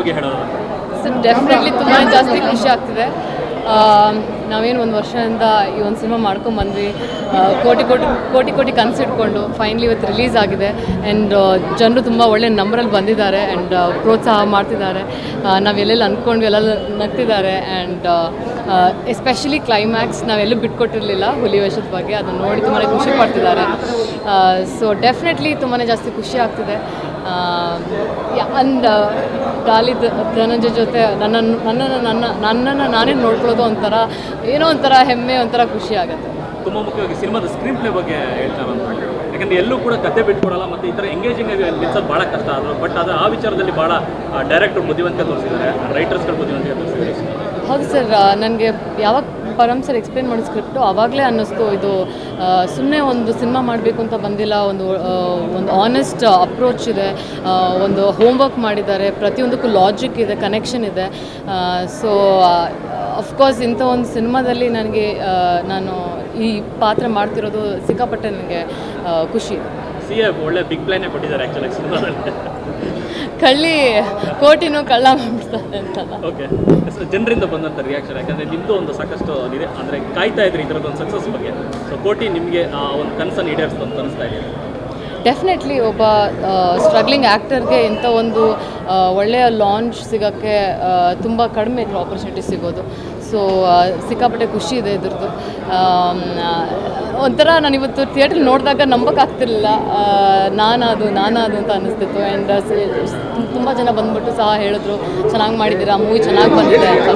ಬಗ್ಗೆ ಹೇಳೋದು so definitely ತುಂಬಾ ಜಾಸ್ತಿ ಖುಷಿ ಆಗ್ತಿದೆ. ನಾವೇನು ಒಂದು ವರ್ಷದಿಂದ ಈ ಒಂದು ಸಿನಿಮಾ ಮಾಡ್ಕೊಂಬಂದ್ವಿ ಆ, ಕೋಟಿ ಕೋಟಿ ಕೋಟಿ ಕೋಟಿ ಕನಸಿಟ್ಕೊಂಡು ಫೈನಲಿ ಇವತ್ತು ರಿಲೀಸ್ ಆಗಿದೆ. ಆ್ಯಂಡ್ ಜನರು ತುಂಬ ಒಳ್ಳೆ ನಂಬರಲ್ಲಿ ಬಂದಿದ್ದಾರೆ ಆ್ಯಂಡ್ ಪ್ರೋತ್ಸಾಹ ಮಾಡ್ತಿದ್ದಾರೆ. ನಾವು ಎಲ್ಲೆಲ್ಲಿ ಅಂದ್ಕೊಂಡ್ವಿ ಎಲ್ಲ ನಗ್ತಿದ್ದಾರೆ. ಆ್ಯಂಡ್ ಎಸ್ಪೆಷಲಿ ಕ್ಲೈಮ್ಯಾಕ್ಸ್ ನಾವೆಲ್ಲೂ ಬಿಟ್ಕೊಟ್ಟಿರಲಿಲ್ಲ ಹುಲಿ ವೇಷದ ಬಗ್ಗೆ. ಅದನ್ನು ನೋಡಿ ತುಂಬಾ ಖುಷಿ ಪಡ್ತಿದ್ದಾರೆ. ಸೊ ಡೆಫಿನೆಟ್ಲಿ ತುಂಬಾ ಜಾಸ್ತಿ ಖುಷಿ ಆಗ್ತಿದೆ. ಅಂಡ್ ದ- ಧನಂಜಯ ಜೊತೆ ನನ್ನನ್ನು ನನ್ನನ್ನು ನನ್ನ ನನ್ನನ್ನು ನಾನೇ ನೋಡ್ಕೊಳ್ಳೋದು ಒಂಥರ ಏನೋ ಒಂಥರ ಹೆಮ್ಮೆ ಒಂಥರ ಖುಷಿ ಆಗುತ್ತೆ. ತುಂಬ ಮುಖ್ಯವಾಗಿ ಸಿನಿಮಾದ ಸ್ಕ್ರೀನ್ ಪ್ಲೇ ಬಗ್ಗೆ ಹೇಳ್ತಾರೆ ಅಂತ ಯಾಕಂದ್ರೆ ಎಲ್ಲೂ ಕೂಡ ಕತೆ ಬಿಟ್ಕೊಡಲ್ಲ ಮತ್ತೆ ಈ ಥರ ಎಂಗೇಜಿಂಗ್ ಆಗಿ ನಿಲ್ಸೋದು ಭಾಳ ಕಷ್ಟ ಆದ್ರು ಬಟ್ ಅದು ಆ ವಿಚಾರದಲ್ಲಿ ಭಾಳ ಡೈರೆಕ್ಟರ್ ಬುದ್ಧಿವಂತಿಕೆ ತೋರಿಸಿದ್ದಾರೆ ರೈಟರ್ಸ್ಗಳು ಬುದ್ಧಿವಂತಿಕೆ ತೋರಿಸಿದ್ದಾರೆ. ಹೌದು ಸರ್ ನನಗೆ ಯಾವಾಗ ಪರಮ್ ಸರ್ ಎಕ್ಸ್ಪ್ಲೇನ್ ಮಾಡಿದ ಸ್ಕ್ರಿಪ್ಟು ಆವಾಗಲೇ ಅನ್ನಿಸ್ತು, ಇದು ಸುಮ್ಮನೆ ಒಂದು ಸಿನಿಮಾ ಮಾಡಬೇಕು ಅಂತ ಬಂದಿಲ್ಲ, ಒಂದು ಒಂದು ಆನೆಸ್ಟ್ ಅಪ್ರೋಚ್ ಇದೆ ಒಂದು ಹೋಮ್ವರ್ಕ್ ಮಾಡಿದ್ದಾರೆ, ಪ್ರತಿಯೊಂದಕ್ಕೂ ಲಾಜಿಕ್ ಇದೆ ಕನೆಕ್ಷನ್ ಇದೆ ಸೊ ಅಫ್ಕೋರ್ಸ್ ಇಂಥ ಒಂದು ಸಿನಿಮಾದಲ್ಲಿ ನನಗೆ ನಾನು ಈ ಪಾತ್ರ ಮಾಡ್ತಿರೋದು ಸಿಕ್ಕಾಪಟ್ಟೆ ನನಗೆ ಖುಷಿ. ಒಳ್ಳೆ ಬಿಗ್ ಪ್ಲಾನೇ ಕೊಟ್ಟಿದ್ದಾರೆ ಆ್ಯಕ್ಚುಲಿ ಸಿನಿಮಾದಲ್ಲಿ. ಕಳ್ಳಿ ಕೋಟಿನೂ ಕಳ್ಳ ಮಾಡ್ಬಿಡ್ತಾರೆ ಅಂತಲ್ಲ. ಓಕೆ ಜನರಿಂದ ಬಂದಂಥ ರಿಯಾಕ್ಷನ್ ಯಾಕಂದರೆ ನಿಮ್ಮದು ಒಂದು ಸಾಕಷ್ಟು ಇದೆ ಅಂದರೆ ಕಾಯ್ತಾ ಇದ್ರಿ ಇದರದ್ದು ಒಂದು ಸಕ್ಸಸ್ ಬಗ್ಗೆ. ಸೊ ಕೋಟಿ ನಿಮಗೆ ಆ ಒಂದು ಕನಸನ್ನು ಈಡೇರಿಸ್ತು ಅಂತ ಅನಿಸ್ತಾ ಇದೆ. ಡೆಫಿನೆಟ್ಲಿ ಒಬ್ಬ ಸ್ಟ್ರಗ್ಲಿಂಗ್ ಆ್ಯಕ್ಟರ್ಗೆ ಇಂಥ ಒಂದು ಒಳ್ಳೆಯ ಲಾಂಚ್ ಸಿಗೋಕ್ಕೆ ತುಂಬ ಕಡಿಮೆ ಇದ್ರು ಆಪರ್ಚುನಿಟಿ ಸಿಗೋದು. ಸೊ ಸಿಕ್ಕಾಪಟ್ಟೆ ಖುಷಿ ಇದೆ ಇದ್ರದ್ದು. ಒಂಥರ ನಾನು ಇವತ್ತು ಥಿಯೇಟ್ರ್ ನೋಡಿದಾಗ ನಂಬೋಕ್ಕಾಗ್ತಿರ್ಲಿಲ್ಲ. ನಾನದು ನಾನದು ಅಂತ ಅನ್ನಿಸ್ತಿತ್ತು ಆ್ಯಂಡ್ ತುಂಬ ಜನ ಬಂದ್ಬಿಟ್ಟು ಸಹ ಹೇಳಿದ್ರು, ಚೆನ್ನಾಗಿ ಮಾಡಿದ್ದೀರಾ? ಮೂವಿ ಚೆನ್ನಾಗಿ ಬಂದಿದೆ ಅಂತ.